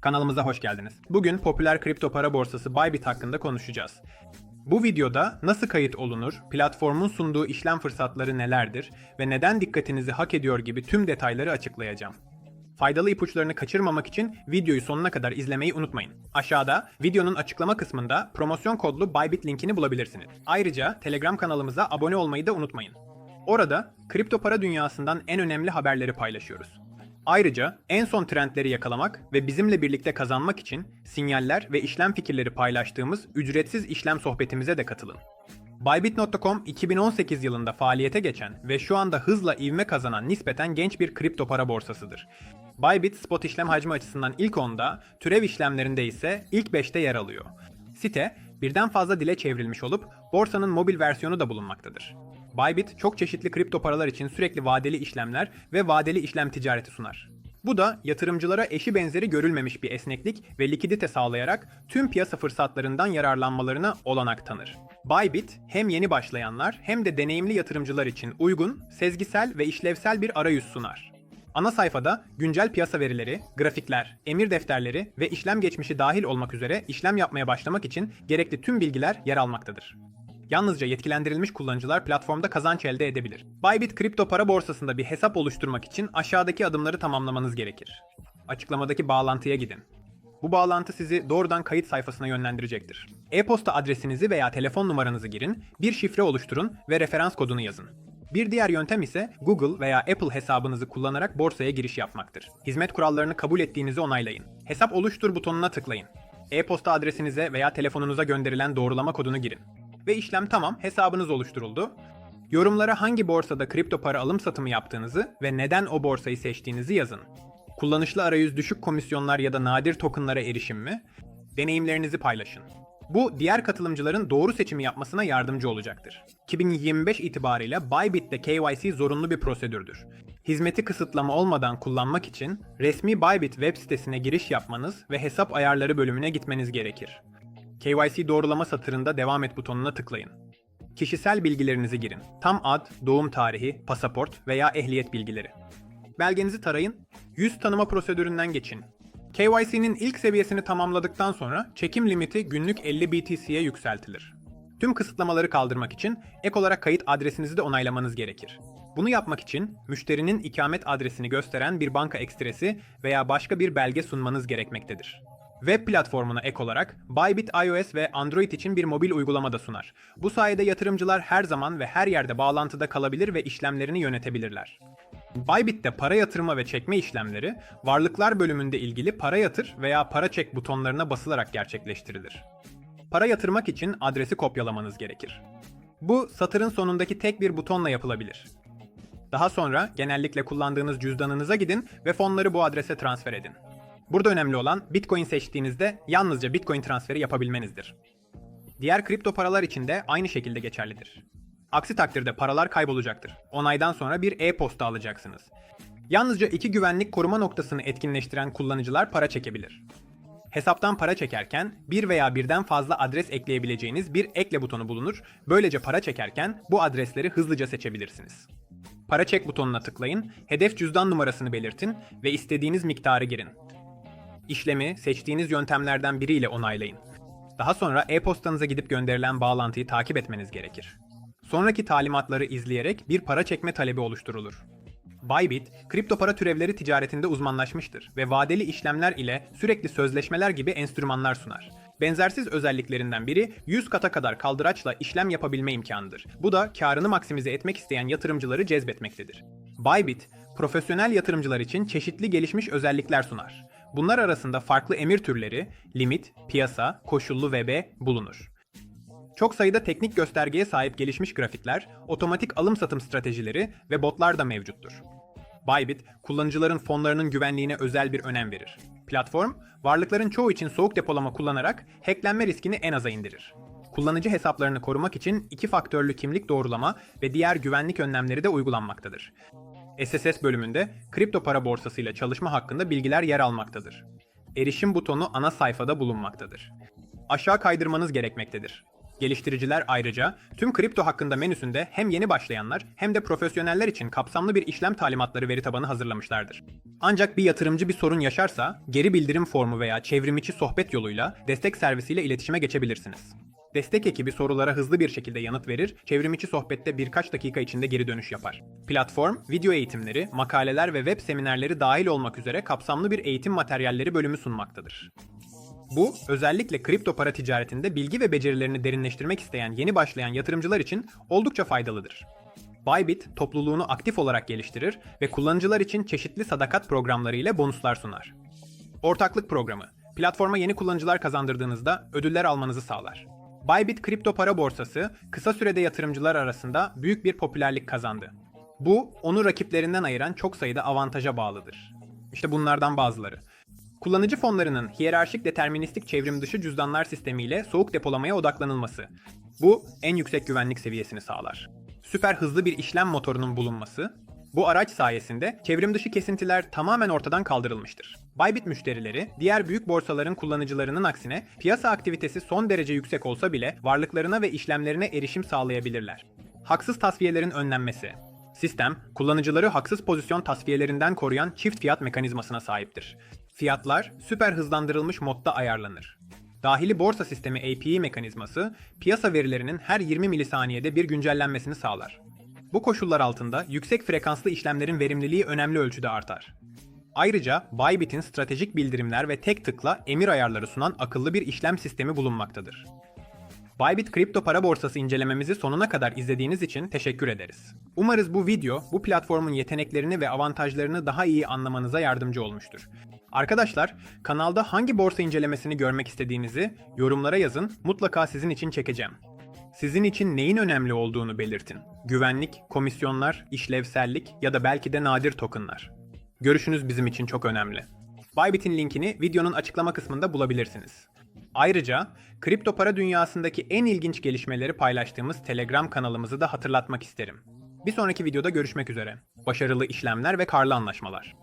kanalımıza hoş geldiniz. Bugün popüler kripto para borsası Bybit hakkında konuşacağız. Bu videoda nasıl kayıt olunur, platformun sunduğu işlem fırsatları nelerdir ve neden dikkatinizi hak ediyor gibi tüm detayları açıklayacağım. Faydalı ipuçlarını kaçırmamak için videoyu sonuna kadar izlemeyi unutmayın. Aşağıda videonun açıklama kısmında promosyon kodlu Bybit linkini bulabilirsiniz. Ayrıca Telegram kanalımıza abone olmayı da unutmayın. Orada kripto para dünyasından en önemli haberleri paylaşıyoruz. Ayrıca en son trendleri yakalamak ve bizimle birlikte kazanmak için sinyaller ve işlem fikirleri paylaştığımız ücretsiz işlem sohbetimize de katılın. Bybit.com 2018 yılında faaliyete geçen ve şu anda hızla ivme kazanan nispeten genç bir kripto para borsasıdır. Bybit spot işlem hacmi açısından ilk 10'da, türev işlemlerinde ise ilk 5'te yer alıyor. Site birden fazla dile çevrilmiş olup borsanın mobil versiyonu da bulunmaktadır. Bybit çok çeşitli kripto paralar için sürekli vadeli işlemler ve vadeli işlem ticareti sunar. Bu da yatırımcılara eşi benzeri görülmemiş bir esneklik ve likidite sağlayarak tüm piyasa fırsatlarından yararlanmalarına olanak tanır. Bybit hem yeni başlayanlar hem de deneyimli yatırımcılar için uygun, sezgisel ve işlevsel bir arayüz sunar. Ana sayfada güncel piyasa verileri, grafikler, emir defterleri ve işlem geçmişi dahil olmak üzere işlem yapmaya başlamak için gerekli tüm bilgiler yer almaktadır. Yalnızca yetkilendirilmiş kullanıcılar platformda kazanç elde edebilir. Bybit kripto para borsasında bir hesap oluşturmak için aşağıdaki adımları tamamlamanız gerekir. Açıklamadaki bağlantıya gidin. Bu bağlantı sizi doğrudan kayıt sayfasına yönlendirecektir. E-posta adresinizi veya telefon numaranızı girin, bir şifre oluşturun ve referans kodunu yazın. Bir diğer yöntem ise Google veya Apple hesabınızı kullanarak borsaya giriş yapmaktır. Hizmet kurallarını kabul ettiğinizi onaylayın. Hesap oluştur butonuna tıklayın. E-posta adresinize veya telefonunuza gönderilen doğrulama kodunu girin. Ve işlem tamam, hesabınız oluşturuldu. Yorumlara hangi borsada kripto para alım satımı yaptığınızı ve neden o borsayı seçtiğinizi yazın. Kullanışlı arayüz düşük komisyonlar ya da nadir tokenlara erişim mi? Deneyimlerinizi paylaşın. Bu diğer katılımcıların doğru seçimi yapmasına yardımcı olacaktır. 2025 itibariyle Bybit'te KYC zorunlu bir prosedürdür. Hizmeti kısıtlama olmadan kullanmak için resmi Bybit web sitesine giriş yapmanız ve hesap ayarları bölümüne gitmeniz gerekir. KYC doğrulama satırında devam et butonuna tıklayın. Kişisel bilgilerinizi girin. Tam ad, doğum tarihi, pasaport veya ehliyet bilgileri. Belgenizi tarayın, yüz tanıma prosedüründen geçin. KYC'nin ilk seviyesini tamamladıktan sonra çekim limiti günlük 50 BTC'ye yükseltilir. Tüm kısıtlamaları kaldırmak için ek olarak kayıt adresinizi de onaylamanız gerekir. Bunu yapmak için müşterinin ikamet adresini gösteren bir banka ekstresi veya başka bir belge sunmanız gerekmektedir. Web platformuna ek olarak Bybit iOS ve Android için bir mobil uygulama da sunar. Bu sayede yatırımcılar her zaman ve her yerde bağlantıda kalabilir ve işlemlerini yönetebilirler. Bybit'te para yatırma ve çekme işlemleri, varlıklar bölümünde ilgili para yatır veya para çek butonlarına basılarak gerçekleştirilir. Para yatırmak için adresi kopyalamanız gerekir. Bu satırın sonundaki tek bir butonla yapılabilir. Daha sonra genellikle kullandığınız cüzdanınıza gidin ve fonları bu adrese transfer edin. Burada önemli olan Bitcoin seçtiğinizde yalnızca Bitcoin transferi yapabilmenizdir. Diğer kripto paralar için de aynı şekilde geçerlidir. Aksi takdirde paralar kaybolacaktır. Onaydan sonra bir e-posta alacaksınız. Yalnızca iki güvenlik koruma noktasını etkinleştiren kullanıcılar para çekebilir. Hesaptan para çekerken bir veya birden fazla adres ekleyebileceğiniz bir ekle butonu bulunur. Böylece para çekerken bu adresleri hızlıca seçebilirsiniz. Para çek butonuna tıklayın, hedef cüzdan numarasını belirtin ve istediğiniz miktarı girin. İşlemi seçtiğiniz yöntemlerden biriyle onaylayın. Daha sonra e-postanıza gidip gönderilen bağlantıyı takip etmeniz gerekir. Sonraki talimatları izleyerek bir para çekme talebi oluşturulur. Bybit, kripto para türevleri ticaretinde uzmanlaşmıştır ve vadeli işlemler ile sürekli sözleşmeler gibi enstrümanlar sunar. Benzersiz özelliklerinden biri 100 kata kadar kaldıraçla işlem yapabilme imkanıdır. Bu da karını maksimize etmek isteyen yatırımcıları cezbetmektedir. Bybit, profesyonel yatırımcılar için çeşitli gelişmiş özellikler sunar. Bunlar arasında farklı emir türleri, limit, piyasa, koşullu VB bulunur. Çok sayıda teknik göstergeye sahip gelişmiş grafikler, otomatik alım satım stratejileri ve botlar da mevcuttur. Bybit, kullanıcıların fonlarının güvenliğine özel bir önem verir. Platform, varlıkların çoğu için soğuk depolama kullanarak hacklenme riskini en aza indirir. Kullanıcı hesaplarını korumak için iki faktörlü kimlik doğrulama ve diğer güvenlik önlemleri de uygulanmaktadır. SSS bölümünde kripto para borsasıyla çalışma hakkında bilgiler yer almaktadır. Erişim butonu ana sayfada bulunmaktadır. Aşağı kaydırmanız gerekmektedir. Geliştiriciler ayrıca tüm kripto hakkında menüsünde hem yeni başlayanlar hem de profesyoneller için kapsamlı bir işlem talimatları veri tabanı hazırlamışlardır. Ancak bir yatırımcı bir sorun yaşarsa geri bildirim formu veya çevrimiçi sohbet yoluyla destek servisiyle iletişime geçebilirsiniz. Destek ekibi sorulara hızlı bir şekilde yanıt verir, çevrimiçi sohbette birkaç dakika içinde geri dönüş yapar. Platform, video eğitimleri, makaleler ve web seminerleri dahil olmak üzere kapsamlı bir eğitim materyalleri bölümü sunmaktadır. Bu, özellikle kripto para ticaretinde bilgi ve becerilerini derinleştirmek isteyen yeni başlayan yatırımcılar için oldukça faydalıdır. Bybit, topluluğunu aktif olarak geliştirir ve kullanıcılar için çeşitli sadakat programları ile bonuslar sunar. Ortaklık programı, platforma yeni kullanıcılar kazandırdığınızda ödüller almanızı sağlar. Bybit kripto para borsası kısa sürede yatırımcılar arasında büyük bir popülerlik kazandı. Bu, onu rakiplerinden ayıran çok sayıda avantaja bağlıdır. İşte bunlardan bazıları. Kullanıcı fonlarının hiyerarşik deterministik çevrim dışı cüzdanlar sistemiyle soğuk depolamaya odaklanılması. Bu en yüksek güvenlik seviyesini sağlar. Süper hızlı bir işlem motorunun bulunması. Bu araç sayesinde çevrim dışı kesintiler tamamen ortadan kaldırılmıştır. Bybit müşterileri, diğer büyük borsaların kullanıcılarının aksine piyasa aktivitesi son derece yüksek olsa bile varlıklarına ve işlemlerine erişim sağlayabilirler. Haksız tasfiyelerin önlenmesi. Sistem, kullanıcıları haksız pozisyon tasfiyelerinden koruyan çift fiyat mekanizmasına sahiptir. Fiyatlar süper hızlandırılmış modda ayarlanır. Dahili borsa sistemi API mekanizması, piyasa verilerinin her 20 milisaniyede bir güncellenmesini sağlar. Bu koşullar altında yüksek frekanslı işlemlerin verimliliği önemli ölçüde artar. Ayrıca Bybit'in stratejik bildirimler ve tek tıkla emir ayarları sunan akıllı bir işlem sistemi bulunmaktadır. Bybit kripto para borsası incelememizi sonuna kadar izlediğiniz için teşekkür ederiz. Umarız bu video bu platformun yeteneklerini ve avantajlarını daha iyi anlamanıza yardımcı olmuştur. Arkadaşlar, kanalda hangi borsa incelemesini görmek istediğinizi yorumlara yazın, mutlaka sizin için çekeceğim. Sizin için neyin önemli olduğunu belirtin. Güvenlik, komisyonlar, işlevsellik ya da belki de nadir tokenlar. Görüşünüz bizim için çok önemli. Bybit'in linkini videonun açıklama kısmında bulabilirsiniz. Ayrıca kripto para dünyasındaki en ilginç gelişmeleri paylaştığımız Telegram kanalımızı da hatırlatmak isterim. Bir sonraki videoda görüşmek üzere. Başarılı işlemler ve karlı anlaşmalar.